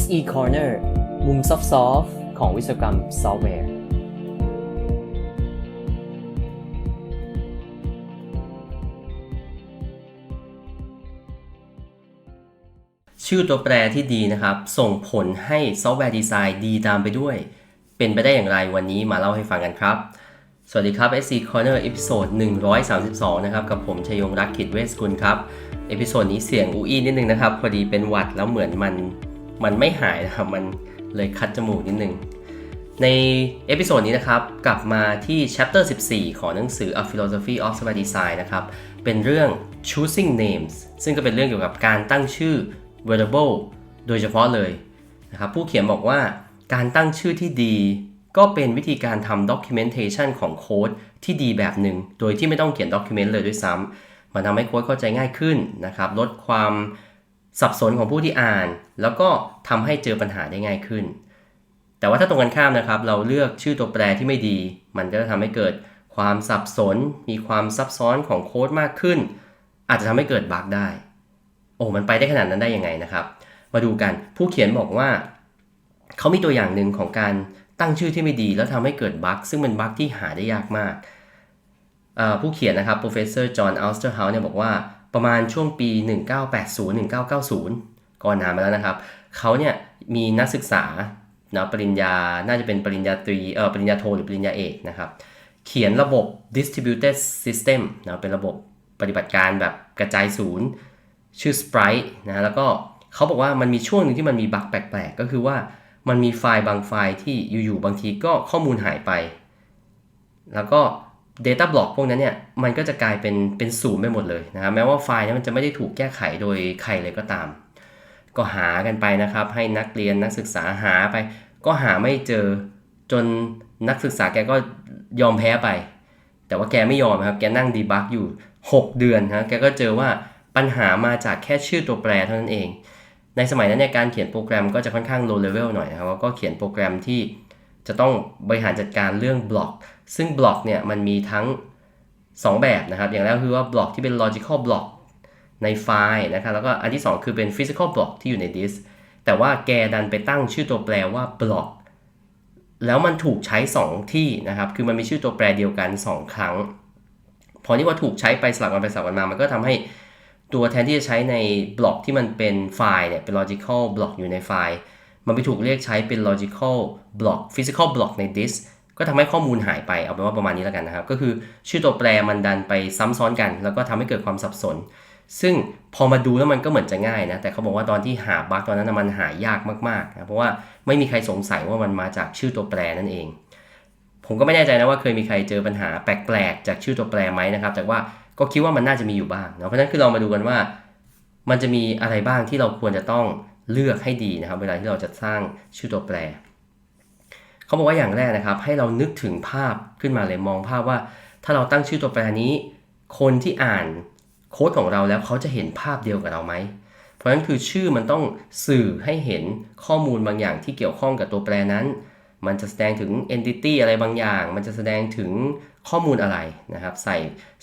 SE Corner มุมซอฟต์ของวิศวกรรมซอฟต์แวร์ ชื่อตัวแปรที่ดีนะครับ ส่งผลให้ซอฟต์แวร์ดีไซน์ดีตามไปด้วย เป็นไปได้อย่างไรวันนี้มาเล่าให้ฟังกันครับ สวัสดีครับ SC Corner เอพิโซด132 นะครับ กับผมชยงรักขิดเวสกุลครับ เอพิโซดนี้เสียงอูอี้นิดนึงนะครับ พอดีเป็นหวัดแล้วเหมือนมัน มันไม่หายนะครับ มันเลยคัดจมูกนิดนึง ในเอพิโซดนี้นะครับ กลับมาที่ chapter 14 ของหนังสือ A Philosophy of Software Design นะครับ เป็นเรื่อง choosing names ซึ่งก็เป็นเรื่องเกี่ยวกับการตั้งชื่อ variable โดยเฉพาะเลยนะครับ ผู้เขียนบอกว่าการตั้งชื่อที่ดีก็เป็นวิธีการทำ documentation ของโค้ดที่ดีแบบหนึ่ง โดยที่ไม่ต้องเขียน document เลยด้วยซ้ำมันทำให้โค้ดเข้าใจง่ายขึ้นนะครับ ลดความ สับสนของผู้ที่อ่าน แล้วก็ทำให้เจอปัญหาได้ง่ายขึ้น แต่ว่าถ้าตรงกันข้ามนะครับ เราเลือกชื่อตัวแปรที่ไม่ดี มันก็จะทำให้เกิดความสับสน มีความซับซ้อนของโค้ดมากขึ้น อาจจะทำให้เกิดบั๊กได้ โอ้มันไปได้ขนาดนั้นได้ยังไงนะครับ มาดูกันผู้เขียนบอกว่า เขามีตัวอย่างหนึ่งของการตั้งชื่อที่ไม่ดี แล้วทำให้เกิดบั๊กซึ่งเป็นบั๊กที่หาได้ยากมากผู้เขียนนะครับ professor John Austerhouse เนี่ยบอกว่า ประมาณช่วงปี 1980-1990ก่อนนานมาแล้วนะครับ เขาเนี่ยมีนักศึกษานะปริญญา น่าจะเป็นปริญญาตรีเออปริญญาโทหรือปริญญาเอกนะครับ เขียนระบบ distributed system นะเป็นระบบปฏิบัติการแบบกระจายศูนย์ ชื่อ Sprite นะแล้วก็เขาบอกว่ามันมีช่วงหนึ่งที่มันมีบั๊กแปลกๆ ก็คือว่ามันมีไฟล์บางไฟล์ที่อยู่ๆบางทีก็ข้อมูลหายไป แล้วก็ Data Block พวกนั้นเนี่ยมันก็จะกลายเป็นเป็นศูนย์ไปหมดเลยนะครับแม้ว่าไฟล์นั้นมันจะไม่ได้ถูกแก้ไขโดยใครเลยก็ตาม ก็หากันไปนะครับ ให้นักเรียนนักศึกษาหาไป ก็หาไม่เจอจนนักศึกษาแกก็ยอมแพ้ไป แต่ว่าแกไม่ยอมครับแกนั่งดีบักอยู่ 6 เดือนนะแกก็เจอว่าปัญหามาจากแค่ชื่อตัวแปรเท่านั้นเอง ในสมัยนั้นเนี่ยการเขียนโปรแกรมก็จะค่อนข้าง low level หน่อยนะครับก็เขียนโปรแกรมที่จะต้องบริหารจัดการเรื่องบล็อก ซึ่งบล็อกเนี่ยมันมีทั้ง 2 แบบนะครับ อย่างแรกคือว่าบล็อกที่เป็น logical block ในไฟล์นะครับ แล้วก็อันที่ 2 คือเป็น physical block ที่อยู่ในดิสแต่ว่าแกดันไปตั้งชื่อตัวแปรว่า block แล้วมันถูกใช้ 2 ที่นะครับ คือมันมีชื่อตัวแปรเดียวกัน 2 ครั้ง พอที่ว่าถูกใช้ไปสลับกันไปสลับกันมา มันก็ทำให้ตัวแทนที่จะใช้ในบล็อกที่มันเป็นไฟล์เนี่ย เป็น logical block อยู่ในไฟล์ มันไปถูกเรียกใช้เป็น logical block physical block ใน disk ก็ทำให้ข้อมูลหายไปเอาเป็นว่าประมาณนี้แล้วกันนะครับ ก็คือชื่อตัวแปรมันดันไปซ้ำซ้อนกัน แล้วก็ทำให้เกิดความสับสน ซึ่งพอมาดูแล้วมันก็เหมือนจะง่ายนะ แต่เขาบอกว่าตอนที่หาบั๊กตอนนั้นมันหายากมากๆนะเพราะว่าไม่มีใครสงสัยว่ามันมาจากชื่อตัวแปรนั่นเอง ผมก็ไม่แน่ใจนะว่าเคยมีใครเจอปัญหาแปลกๆจากชื่อตัวแปรไหมนะครับ แต่ว่าก็คิดว่ามันน่าจะมีอยู่บ้างเนาะเพราะฉะนั้นคือเรามาดูกันว่า มันจะมีอะไรบ้างที่เราควรจะต้องเลือกให้ดีนะครับ เวลาที่เราจะสร้างชื่อตัวแปร เขาบอกว่าอย่างแรกนะครับ ให้เรานึกถึงภาพขึ้นมาเลยมองภาพว่า ถ้าเราตั้งชื่อตัวแปรนี้ คนที่อ่านโค้ดของเราแล้วเขาจะเห็นภาพเดียวกับเราไหม เพราะฉะนั้นคือชื่อมันต้องสื่อให้เห็นข้อมูลบางอย่างที่เกี่ยวข้องกับตัวแปรนั้น มันจะแสดงถึง entity อะไรบางอย่าง มันจะแสดงถึงข้อมูลอะไรนะครับ ใส่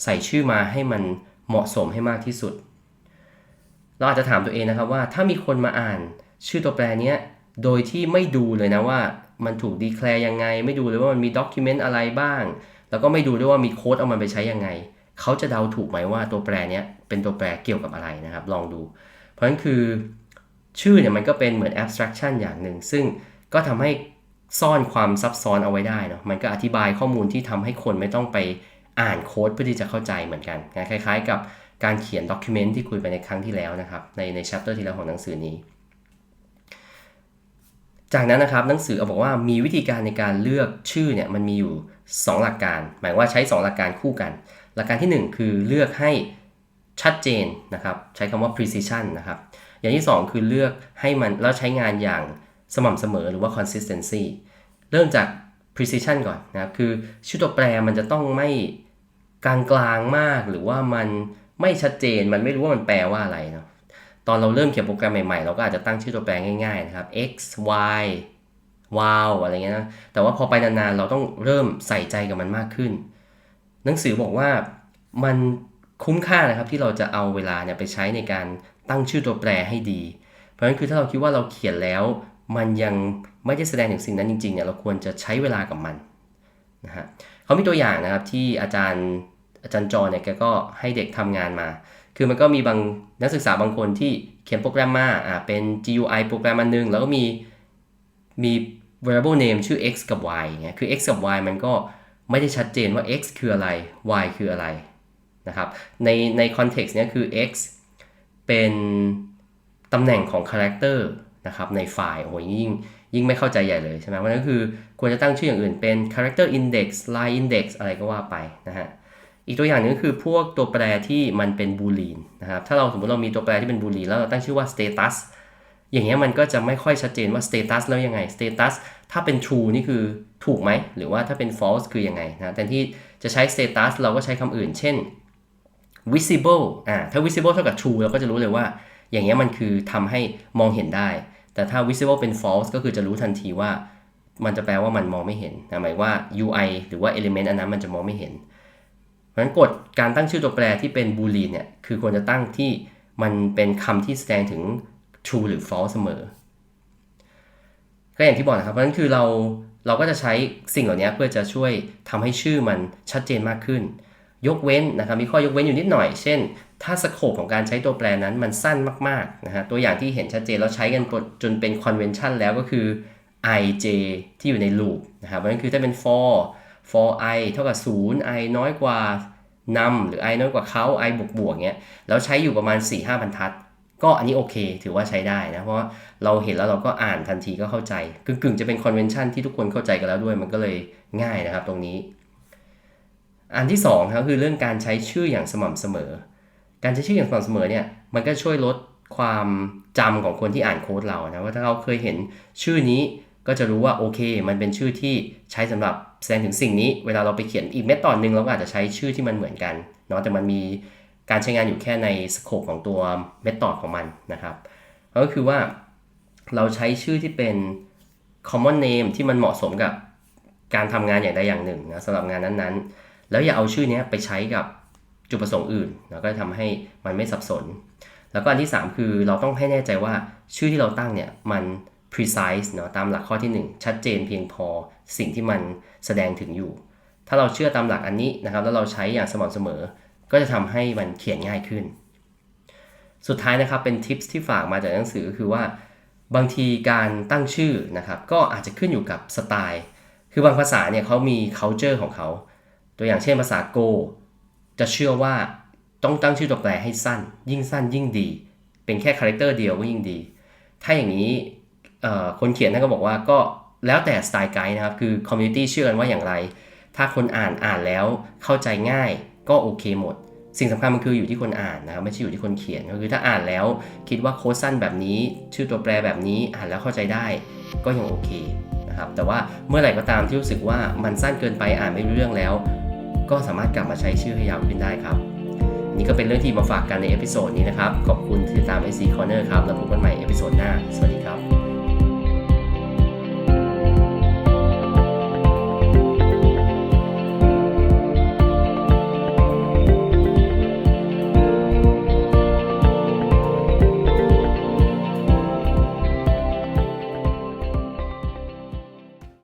ใส่ชื่อมาให้มันเหมาะสมให้มากที่สุด เราอาจจะถามตัวเองนะครับว่าถ้ามีคนมาอ่านชื่อตัวแปรนี้โดยที่ไม่ดูเลยนะว่า มันถูกดีแคลร์ยังไง ไม่ดูเลยว่ามันมีด็อกิเมนต์อะไรบ้าง แล้วก็ไม่ดูด้วยว่ามีโค้ดเอามันไปใช้ยังไง เขาจะเดาถูกไหมว่าตัวแปรนี้เป็นตัวแปรเกี่ยวกับอะไรนะครับ ลองดู เพราะฉะนั้นคือชื่อเนี่ยมันก็เป็นเหมือน abstraction อย่างหนึ่ง ซึ่งก็ทำให้ซ่อนความซับซ้อนเอาไว้ได้เนาะ มันก็อธิบายข้อมูลที่ทำให้คนไม่ต้องไปอ่านโค้ดเพื่อที่จะเข้าใจเหมือนกันนะคล้าย ๆ กับการเขียนด็อกิเมนต์ที่คุยไปในครั้งที่แล้วนะครับ ในในชัปเตอร์ที่แล้วของหนังสือนี้ จากนั้นนะครับหนังสือเอาบอกว่ามีวิธีการในการเลือกชื่อเนี่ยมันมีอยู่ 2 หลักการ หมายว่าใช้ 2 หลักการคู่กัน หลักการที่ 1 คือเลือกให้ชัดเจนนะครับใช้คำว่า precision นะครับอย่างที่ 2 คือเลือกให้มันแล้วใช้งานอย่างสม่ำเสมอหรือว่า consistency เริ่มจาก precision ก่อนนะครับคือชื่อตัวแปรมันจะต้องไม่กลางกลางมากหรือว่ามันไม่ชัดเจนมันไม่รู้ว่ามันแปลว่าอะไรเนาะ ตอนเราเริ่มเขียนโปรแกรมใหม่ๆ เราก็อาจจะตั้งชื่อตัวแปรง่ายๆนะครับ x y wow อะไรเงี้ยนะ แต่ว่าพอไปนานๆ เราต้องเริ่มใส่ใจกับมันมากขึ้น หนังสือบอกว่ามันคุ้มค่านะครับที่เราจะเอาเวลาเนี่ยไปใช้ในการตั้งชื่อตัวแปรให้ดี เพราะฉราะฉะนั้นคือถ้าเราคิดว่าเราเขียนแล้ว มันยังไม่ได้แสดงถึงสิ่งนั้นจริงๆเนี่ยเราควรจะใช้เวลากับมันนะฮะเขามีตัวอย่างนะครับที่อาจารย์อาจารย์จอเนี่ยแกก็ให้เด็กทำงานมา คือมันก็มีบางนักศึกษาบางคนที่เขียนโปรแกรมมาอ่าเป็น GUI โปรแกรมอันหนึง แล้วก็มีมี variable name ชื่อ x กับ y เงี้ยคือ x กับ y มันก็ไม่ได้ชัดเจนว่า x คืออะไร y คืออะไรนะครับในใน context เนี้ยคือ x เป็นตำแหน่งของคาแรคเตอร์นะครับในไฟล์โอ้โหยิ่งยิ่งไม่เข้าใจใหญ่เลยใช่ไหมเพราะนั้นคือควรจะตั้งชื่ออย่างอื่นเป็น character index line index อะไรก็ว่าไปนะฮะ อีกตัวอย่างหนึ่งคือพวกตัวแปรที่มันเป็นบูลีนนะครับ ถ้าเราสมมติเรามีตัวแปรที่เป็นบูลีนแล้วเราตั้งชื่อว่า status อย่างเงี้ยมันก็จะไม่ค่อยชัดเจนว่า status แล้วยังไง status ถ้าเป็น true นี่คือถูกไหม หรือว่าถ้าเป็น false คือยังไงนะแต่ที่จะใช้ status เราก็ใช้คำอื่น เช่น visible อ่าถ้า visible เท่ากับ true เราก็จะรู้เลยว่า อย่างเงี้ยมันคือทำให้มองเห็นได้ แต่ถ้า visible เป็น false ก็คือจะรู้ทันทีว่า มันจะแปลว่ามันมองไม่เห็นนะหมายว่า UI หรือว่า element อันนั้นมันจะมองไม่เห็น เพราะฉะนั้นกฎการตั้งชื่อตัวแปรที่เป็นบูลีนเนี่ยคือควรจะตั้งที่มันเป็นคำที่แสดงถึง true หรือ false เสมอ ก็อย่างที่บอกนะครับเพราะฉะนั้นคือเราเราก็จะใช้สิ่งเหล่านี้เพื่อจะช่วยทำให้ชื่อมันชัดเจนมากขึ้น ยกเว้นนะครับมีข้อยกเว้นอยู่นิดหน่อย เช่น ถ้าสโคปของการใช้ตัวแปรนั้นมันสั้นมากๆนะฮะตัวอย่างที่เห็นชัดเจนแล้วใช้กันจนเป็น convention แล้วก็คือ ij ที่อยู่ใน loop นะครับเพราะฉะนั้นคือถ้าเป็น for for i เท่ากับ 0 i น้อยกว่านำหรือ i น้อยกว่าเขา i บวกบวกเงี้ยแล้วใช้อยู่ประมาณ 4 5บรรทัด ก็อันนี้โอเค ถือว่าใช้ได้นะ เพราะเราเห็นแล้วเราก็อ่านทันทีก็เข้าใจกึ่งๆ จะเป็น convention ที่ทุกคนเข้าใจกันแล้วด้วยมันก็เลยง่ายนะครับตรงนี้ อันที่สองครับคือเรื่องการใช้ชื่ออย่างสม่ำเสมอ การใช้ชื่ออย่างสม่ำเสมอเนี่ยมันก็ช่วยลดความจำของคนที่อ่านโค้ดเรานะว่าถ้าเราเคยเห็นชื่อนี้ก็จะรู้ว่าโอเค มันเป็นชื่อที่ใช้สำหรับ แสดงถึงสิ่งนี้เวลาเราไปเขียนอีกเมธอดหนึ่งเราก็อาจจะใช้ชื่อที่มันเหมือนกันเนาะแต่มันมีการใช้งานอยู่แค่ในสโคปของตัวเมธอดของมันนะครับก็คือว่าเราใช้ชื่อที่เป็น common name ที่มันเหมาะสมกับการทำงานอย่างใดอย่างหนึ่งนะสำหรับงานนั้นๆ แล้วอย่าเอาชื่อนี้ไปใช้กับจุดประสงค์อื่นแล้วก็ทำให้มันไม่สับสน แล้วก็อันที่ 3 คือเราต้องให้แน่ใจว่าชื่อที่เราตั้งเนี่ยมัน precise เนาะตามหลักข้อที่ 1 ชัดเจนเพียงพอสิ่งที่มันแสดงถึงอยู่ ถ้าเราเชื่อตามหลักอันนี้นะครับ แล้วเราใช้อย่างสม่ำเสมอ ก็จะทำให้มันเขียนง่ายขึ้น สุดท้ายนะครับเป็นทิปที่ฝากมาจากหนังสือคือว่าบางทีการตั้งชื่อนะครับ ก็อาจจะขึ้นอยู่กับสไตล์ คือบางภาษาเนี่ยเขามี culture ของเขา ตัวอย่างเช่นภาษา Go จะเชื่อว่าต้องตั้งชื่อตัวแปรให้สั้น ยิ่งสั้นยิ่งดี เป็นแค่คาแรคเตอร์เดียวก็ยิ่งดี ถ้าอย่างนี้ คนเขียนนั่นก็บอกว่าก็แล้วแต่สไตล์ไกด์นะครับ คือคอมมูนิตี้เชื่อกันว่าอย่างไร ถ้าคนอ่านอ่านแล้วเข้าใจง่ายก็โอเคหมด สิ่งสำคัญมันคืออยู่ที่คนอ่านนะครับ ไม่ใช่อยู่ที่คนเขียน ก็คือถ้าอ่านแล้วคิดว่าโค้ดสั้นแบบนี้ ชื่อตัวแปรแบบนี้อ่านแล้วเข้าใจได้ก็ยังโอเคนะครับ แต่ว่าเมื่อไหร่ก็ตามที่รู้สึกว่ามันสั้นเกินไปอ่านไม่รู้เรื่องแล้ว ก็สามารถกลับมาใช้ชื่อให้ยาวขึ้นได้ครับ นี่ก็เป็นเรื่องที่มาฝากกันในเอพิโซดนี้นะครับ ขอบคุณที่ติดตาม IC Corner ครับ แล้วพบกันใหม่เอพิโซดหน้า สวัสดีครับ